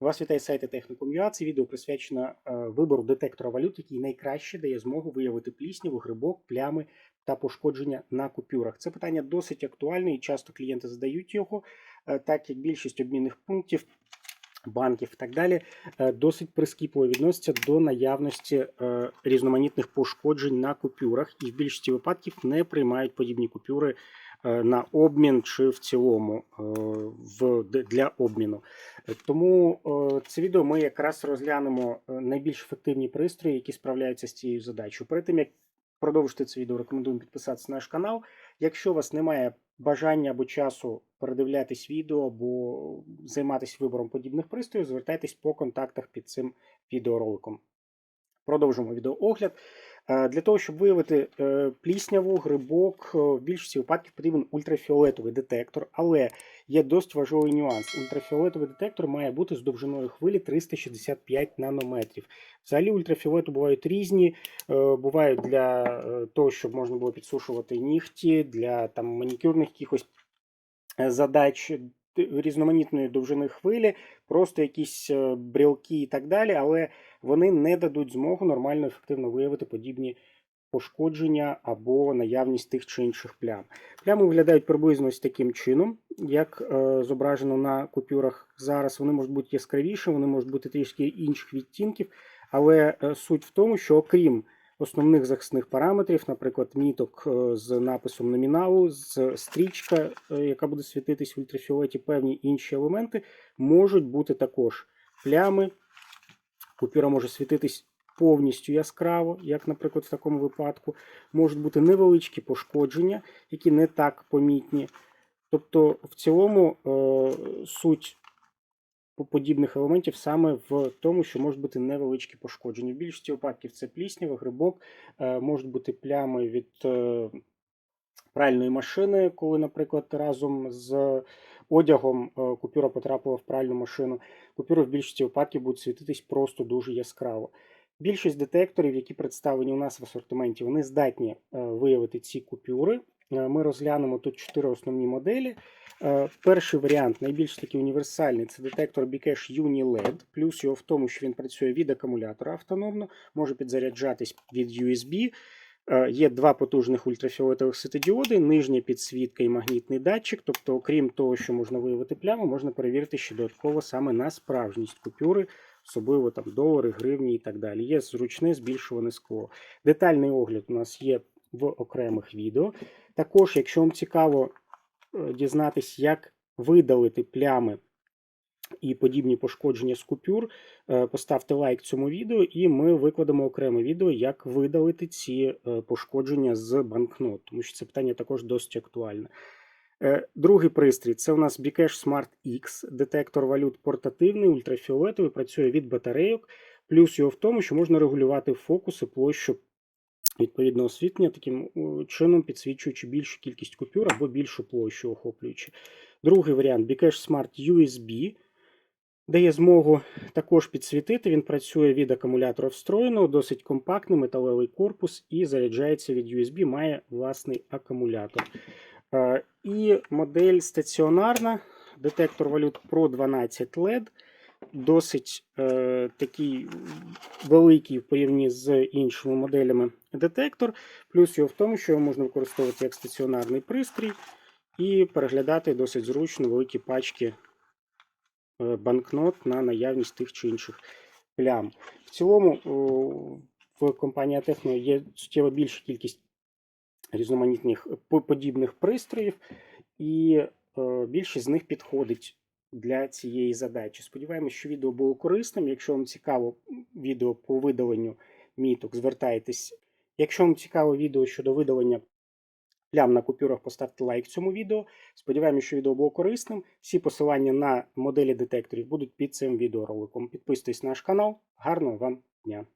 Вас вітає сайт Технікум.ua. Це відео присвячено е, вибору детектора валют, який найкраще дає змогу виявити плісняву, грибок, плями та пошкодження на купюрах. Це питання досить актуальне і часто клієнти задають його, е, так як більшість обмінних пунктів. Банків і так далі е, досить прискіпливо відносяться до наявності різноманітних пошкоджень на купюрах, і в більшості випадків не приймають подібні купюри на обмін чи в цілому е, в, для обміну. Е, Тому е, це відео ми якраз розглянемо е, найбільш ефективні пристрої, які справляються з цією задачею. Перед тим як продовжити це відео, рекомендуємо підписатися на наш канал. Якщо у вас немає бажання або часу передивлятись відео або займатися вибором подібних пристроїв, звертайтесь по контактах під цим відеороликом. Продовжимо відеоогляд. Е, Для того, щоб виявити е, плісняву, грибок, е, в більшості випадків потрібен ультрафіолетовий детектор, але є досить важливий нюанс. Ультрафіолетовий детектор має бути з довжиною хвилі 365 нанометрів. Взагалі ультрафіолету бувають різні, бувають для того, щоб можна було підсушувати нігті, для там манікюрних якихось задач різноманітної довжини хвилі, просто якісь е, брілки і так далі, але вони не дадуть змогу нормально ефективно виявити подібні пошкодження або наявність тих чи інших плям. Плями виглядають приблизно ось таким чином, як е, зображено на купюрах зараз. Вони можуть бути яскравіші, вони можуть бути трішки інших відтінків, але е, суть в тому, що окрім основних захисних параметрів, наприклад, міток е, з написом номіналу, з стрічка, е, яка буде світитись в ультрафіолеті, певні інші елементи можуть бути також плями. Купюра може світитись повністю яскраво, як, наприклад, в такому випадку. Можуть бути невеличкі пошкодження, які не так помітні. Тобто, в цілому е, суть подібних елементів саме в тому, що можуть бути невеличкі пошкодження. В більшості випадків це пліснява, грибок, е, можуть бути плями від е, пральної машини, коли, наприклад, разом з одягом е, купюра потрапила в пральну машину. Купюри в більшості випадків будуть світитись просто дуже яскраво. Більшість детекторів, які представлені у нас в асортименті, вони здатні виявити ці купюри. Е, Ми розглянемо тут чотири основні моделі. Е, Перший варіант, найбільш такий універсальний, це детектор Bcash Uni LED. Плюс його в тому, що він працює від акумулятора автономно, може підзаряджатись від USB. Е, Є два потужних ультрафіолетових світодіоди, нижня підсвітка і магнітний датчик. Тобто, окрім того, що можна виявити пляму, можна перевірити ще додатково саме на справжність купюри, особливо там долари, гривні і так далі. Є зручне збільшуване скло. Детальний огляд у нас є в окремих відео. Також, якщо вам цікаво е, дізнатись, як видалити плями і подібні пошкодження з купюр, е, поставте лайк цьому відео, і ми викладемо окреме відео, як видалити ці е, пошкодження з банкнот, тому що це питання також досить актуальне. Другий пристрій це у нас Bcash Smart X, детектор валют портативний, ультрафіолетовий, працює від батарейок. Плюс його в тому, що можна регулювати фокус і площу відповідного освітлення, таким чином підсвічуючи більшу кількість купюр або більшу площу охоплюючи. Другий варіант Bcash Smart USB дає змогу також підсвітити. Він працює від акумулятора встроєного, досить компактний металевий корпус і заряджається від USB, має власний акумулятор. І модель стаціонарна, детектор валют Pro 12 LED. Досить е, такий великий в порівнянні з іншими моделями детектор. Плюс його в тому, що його можна використовувати як стаціонарний пристрій і переглядати досить зручно великі пачки е, банкнот на наявність тих чи інших плям. В цілому в компанії Atechno є суттєво більша кількість різноманітних подібних пристроїв, і е, більшість з них підходить для цієї задачі. Сподіваємось, що відео було корисним. Якщо вам цікаво відео по видаленню міток, звертайтесь. Якщо вам цікаво відео щодо видалення плям на купюрах, поставте лайк цьому відео. Сподіваємось, що відео було корисним. Всі посилання на моделі детекторів будуть під цим відеороликом. Підписуйтесь на наш канал. Гарного вам дня!